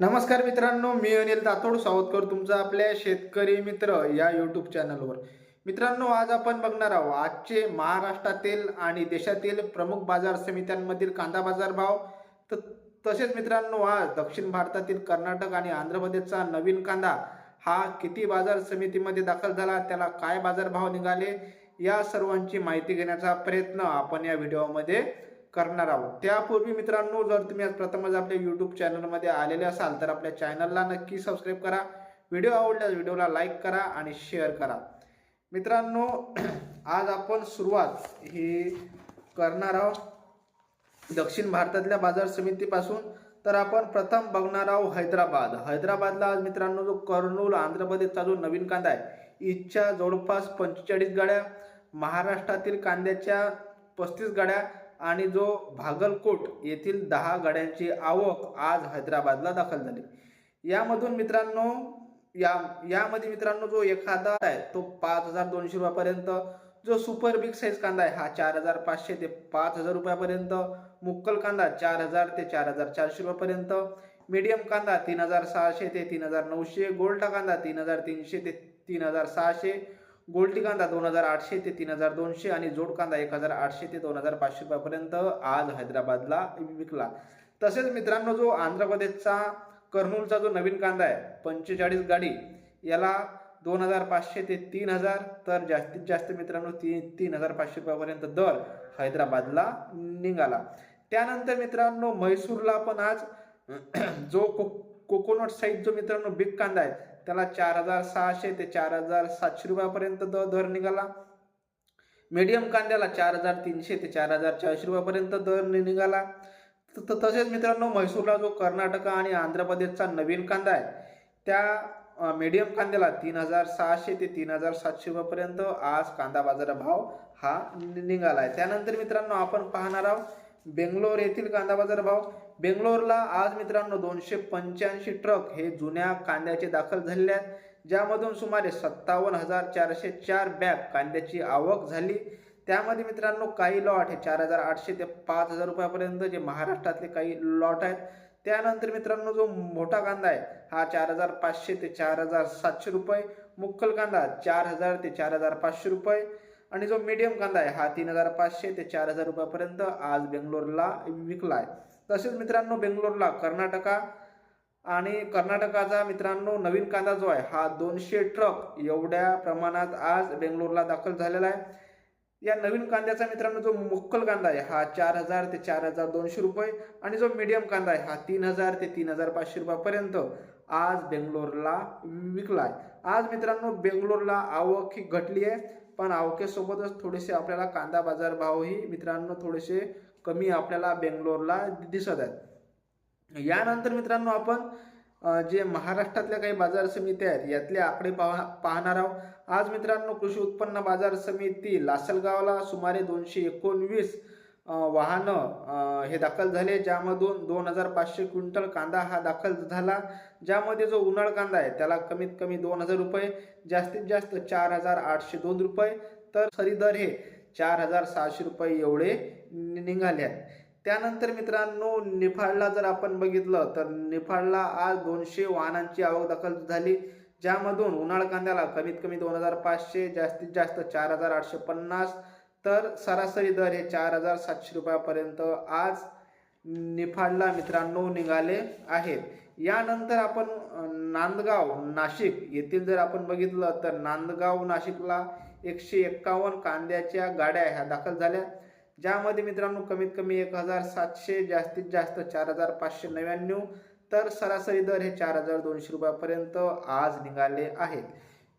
नमस्कार मित्रांनो मी अनिल तातोड सावतकर तुमचा आपल्या शेतकरी मित्र या यूट्यूब चॅनलवर मित्रांनो आज आपण बघणार आहोत आजचे महाराष्ट्रातील आणि देशातील प्रमुख बाजार समित्यांमधील कांदा बाजार भाव. त तसेच मित्रांनो आज दक्षिण भारतातील कर्नाटक आणि आंध्र प्रदेशचा नवीन कांदा हा किती बाजार समितीमध्ये दाखल झाला त्याला काय बाजारभाव निघाले या सर्वांची माहिती घेण्याचा प्रयत्न आपण या व्हिडिओमध्ये करणार आहोत. त्यापूर्वी मित्रांनो जर तुम्ही आज प्रथमच आपल्या यूट्यूब चॅनलमध्ये आलेले असाल तर आपल्या चॅनलला नक्की सबस्क्राईब करा. व्हिडिओ आवडल्यास व्हिडिओला लाईक करा आणि शेअर करा. मित्रांनो आज आपण सुरुवात ही करणार आहोत. दक्षिण भारतातल्या बाजार समितीपासून तर आपण प्रथम बघणार आहोत हैदराबाद. हैदराबादला आज मित्रांनो जो कर्नूल आंध्र प्रदेशचा जो नवीन कांदा आहे इच्छा जवळपास पंचेचाळीस गाड्या महाराष्ट्रातील कांद्याच्या पस्तीस गाड्या आणि जो भागलकोट येथील दहा गाड्यांची आवक आज हैदराबादला दाखल झाली. यामधून मित्रांनो या यामध्ये मित्रांनो जो एखादा आहे तो पाच हजार दोनशे रुपयापर्यंत. जो सुपर बिग साईज कांदा आहे हा चार हजार पाचशे ते पाच हजार रुपयापर्यंत. मुक्कल कांदा चार हजार ते चार हजार चारशे रुपयापर्यंत. मीडियम कांदा तीन हजार सहाशे ते तीन हजार नऊशे. गोल्टा कांदा तीन हजार तीनशे ते तीन हजार सहाशे. गोल्टी कांदा दोन हजार आठशे ते तीन हजार दोनशे आणि जोड कांदा एक हजार आठशे ते दोन हजार पाचशे रुपयापर्यंत आज हैदराबादला विकला. तसेच मित्रांनो जो आंध्र प्रदेशचा कर्नूलचा जो नवीन कांदा आहे पंचेचाळीस गाडी याला दोन हजार पाचशे ते तीन हजार तर जास्तीत जास्त मित्रांनो तीन तीन हजार पाचशे रुपयापर्यंत दर हैदराबादला निघाला. त्यानंतर मित्रांनो म्हैसूरला पण आज जो को कोकोनट साईज जो मित्रांनो बिग कांदा आहे त्याला चार हजार सहाशे ते चार हजार सातशे रुपयापर्यंत द दर निघाला. मीडियम कांद्याला चार हजार तीनशे ते चार हजार चारशे रुपयापर्यंत दर नि- निघाला. त- तसेच मित्रांनो म्हैसूरला जो कर्नाटक आणि आंध्र प्रदेशचा नवीन कांदा आहे त्या मीडियम कांद्याला तीन हजार सहाशे ते तीन हजार सातशे रुपयापर्यंत आज कांदा बाजार भाव हा निघाला आहे. त्यानंतर मित्रांनो आपण पाहणार आहोत बेंगलोर येथील कांदा बाजार भाव. बेंगलोरला आज मित्रांनो दोनशे पंच्याऐंशी ट्रक हे जुन्या कांद्याचे दाखल झालेले आहेत. ज्यामधून सुमारे सत्तावन्न हजार चारशे चार बॅग कांद्याची आवक झाली. त्यामध्ये मित्रांनो काही लॉट हे चार हजार आठशे ते पाच हजार रुपयापर्यंत जे महाराष्ट्रातले काही लॉट आहेत. त्यानंतर मित्रांनो जो मोठा कांदा आहे हा चार हजार पाचशे ते चार हजार सातशे रुपये. मुक्कल कांदा चार हजार ते चार हजार पाचशे रुपये. आणि जो मीडियम कांदा आहे हा तीन हजार पाचशे ते चार हजार रुपयापर्यंत आज बेंगलोरला विकला आहे तसेच मित्रांनो बेंगलोरला कर्नाटका आणि कर्नाटकाचा मित्रांनो नवीन कांदा जो आहे हा दोनशे ट्रक एवढ्या प्रमाणात आज बेंगलोरला दाखल झालेला आहे. या नवीन कांद्याचा मित्रांनो जो मुक्कल कांदा आहे हा चार हजार ते चार हजार दोनशे रुपये आणि जो मीडियम कांदा आहे हा तीन हजार ते तीन हजार पाचशे रुपयापर्यंत आज बेंगलोरला विकला आहे आज मित्रांनो बेंगलोरला आवक ही घटली आहे. पण आवकेसोबतच थोडेसे आपल्याला कांदा बाजार भावही मित्रांनो थोडेसे कमी आपल्याला बेंगलोरला दिसत आहेत. यानंतर मित्रांनो आपण जे महाराष्ट्रातल्या काही बाजार समित्या आहेत यातले आकडे पाहा पाहणार आहोत. आज मित्रांनो कृषी उत्पन्न बाजार समिती लासलगावला सुमारे दोनशे एकोणवीस वाहनं हे दाखल झाले ज्यामधून दोन हजार पाचशे क्विंटल कांदा हा दाखल झाला. ज्यामध्ये जो उन्हाळ कांदा आहे त्याला कमीत कमी दोन हजार रुपये जास्तीत जास्त चार हजार आठशे दोन रुपये. तर सरी दर हे चार हजार सहाशे रुपये एवढे निघाले आहेत. त्यानंतर मित्रांनो निफाडला जर आपण बघितलं तर निफाडला आज दोनशे वाहनांची आवक दाखल झाली ज्यामधून उन्हाळ कांद्याला कमीत कमी दोन हजार पाचशे जास्तीत जास्त चार हजार आठशे पन्नास तर सरासरी दर हे चार हजार सातशे रुपयापर्यंत आज निफाडला मित्रांनो निघाले आहेत. यानंतर आपण नांदगाव नाशिक येथील जर आपण बघितलं तर नांदगाव नाशिकला एकशे एक्कावन्न कांद्याच्या गाड्या ह्या दाखल झाल्या. ज्यामध्ये मित्रांनो कमीत कमी एक हजार सातशे जास्तीत जास्त चार हजार पाचशे नव्याण्णव तर सरासरी दर हे चार हजार दोनशे रुपयापर्यंत आज निघाले आहेत.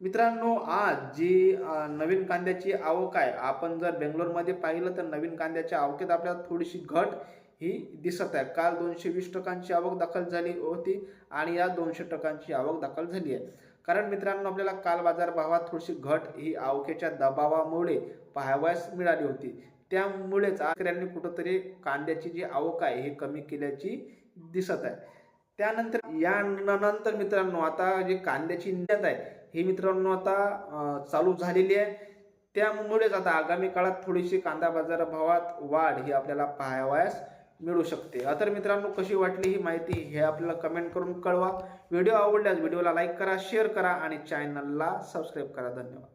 मित्रांनो आज जी नवीन कांद्याची आवक आहे आपण जर बेंगलोरमध्ये पाहिलं तर नवीन कांद्याच्या आवकेत आपल्याला थोडीशी घट ही दिसत आहे. काल दोनशे वीस टक्कांची आवक दाखल झाली होती आणि या दोनशे टक्कांची आवक दाखल झाली आहे. कारण मित्रांनो आपल्याला काल बाजार भावात थोडीशी घट ही आवकेच्या दबावामुळे पाहावयास मिळाली होती. त्यामुळेच शेतकऱ्यांनी कुठंतरी कांद्याची जी आवक आहे ही कमी केल्याची दिसत आहे. त्यानंतर या नंतर मित्रांनो आता जे कांद्याची निर्यात आहे ही मित्रांनो आता चालू झालेली आहे. त्यामुळेच आता आगामी काळात थोडीशी कांदा बाजार भावात वाढ ही आपल्याला पाहावयास मिळू शकते. तर मित्रांनो कशी वाटली ही माहिती हे आपल्याला कमेंट करून कळवा. व्हिडिओ आवडल्यास व्हिडिओला लाईक करा शेअर करा आणि चॅनलला सबस्क्राईब करा. धन्यवाद.